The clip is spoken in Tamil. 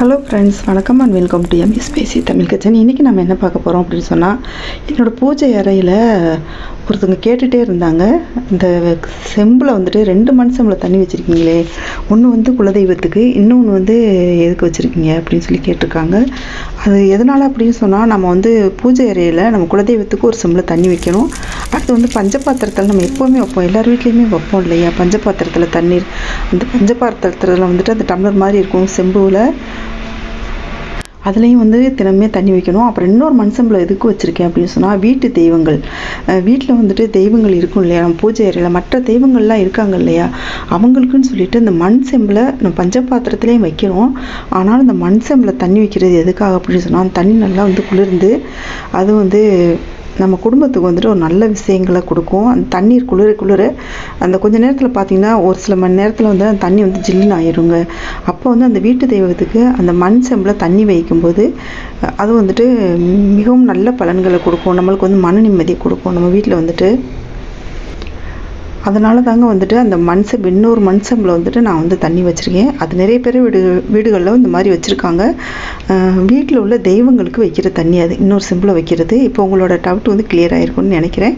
ஹலோ ஃப்ரெண்ட்ஸ் வணக்கம் அண்ட் வெல்கம் டு எம்இஸ் பேசி தமிழ் கிச்சன் இன்றைக்கி நம்ம என்ன பார்க்க போகிறோம் அப்படின்னு சொன்னால் என்னோடய பூஜை அறையில் ஒருத்தவங்க கேட்டுகிட்டே இருந்தாங்க. இந்த செம்பில் வந்துட்டு ரெண்டு மண் செம்பில் தண்ணி வச்சுருக்கீங்களே ஒன்று வந்து குலதெய்வத்துக்கு இன்னொன்று வந்து எதுக்கு வச்சுருக்கீங்க அப்படின்னு சொல்லி கேட்டிருக்காங்க. அது எதனால் அப்படின்னு சொன்னால் நம்ம வந்து பூஜை அறையில் நம்ம குலதெய்வத்துக்கு ஒரு செம்பில் தண்ணி வைக்கணும். அடுத்து வந்து பஞ்சபாத்திரத்தில் நம்ம எப்போவுமே வைப்போம். எல்லார் வீட்லேயுமே வைப்போம் இல்லையா? பஞ்சபாத்திரத்தில் தண்ணீர். அந்த பஞ்சபாத்திரத்தில் வந்துட்டு அந்த டம்ளர் மாதிரி இருக்கும். செம்புவில் அதுலேயும் வந்து தினமே தண்ணி வைக்கணும். அப்புறம் இன்னொரு மண் செம்பில் எதுக்கு வச்சுருக்கேன் அப்படின்னு சொன்னால் வீட்டு தெய்வங்கள். வீட்டில் வந்துட்டு தெய்வங்கள் இருக்கும் இல்லையா? நம்ம பூஜை அறையில் மற்ற தெய்வங்கள்லாம் இருக்காங்க இல்லையா? அவங்களுக்குன்னு சொல்லிட்டு இந்த மண் செம்பில் நம்ம பஞ்சபாத்திரத்துலேயும் வைக்கிறோம் ஆனால் இந்த மண் செம்பில் தண்ணி வைக்கிறது எதுக்காக அப்படின்னு சொன்னால் அந்த தண்ணி நல்லா வந்து குளிர்ந்து அது வந்து நம்ம குடும்பத்துக்கு வந்துட்டு ஒரு நல்ல விஷயங்களை கொடுக்கும். அந்த தண்ணீர் குளிர குளிர அந்த கொஞ்ச நேரத்தில் பார்த்தீங்கன்னா ஒரு சில மணி நேரத்தில் வந்து அந்த தண்ணி வந்து ஜில்லுன்னு ஆயிருங்க. அப்போ வந்து அந்த வீட்டு தெய்வத்துக்கு அந்த மண் செம்பில் தண்ணி வைக்கும்போது அது வந்துட்டு மிகவும் நல்ல பலன்களை கொடுக்கும். நம்மளுக்கு வந்து மன நிம்மதி கொடுக்கும். நம்ம வீட்டில் வந்துட்டு அதனால தாங்க வந்துட்டு அந்த மண் செம்பு இன்னொரு மண் செம்பில் வந்துட்டு நான் வந்து தண்ணி வச்சுருக்கேன். அது நிறைய பேர் வீடு வீடுகளில் இந்த மாதிரி வச்சுருக்காங்க. வீட்டில் உள்ள தெய்வங்களுக்கு வைக்கிற தண்ணி அது. இன்னொரு செம்பில் வைக்கிறது. இப்போ உங்களோட டவுட் வந்து கிளியர் ஆகிருக்கும்னு நினைக்கிறேன்.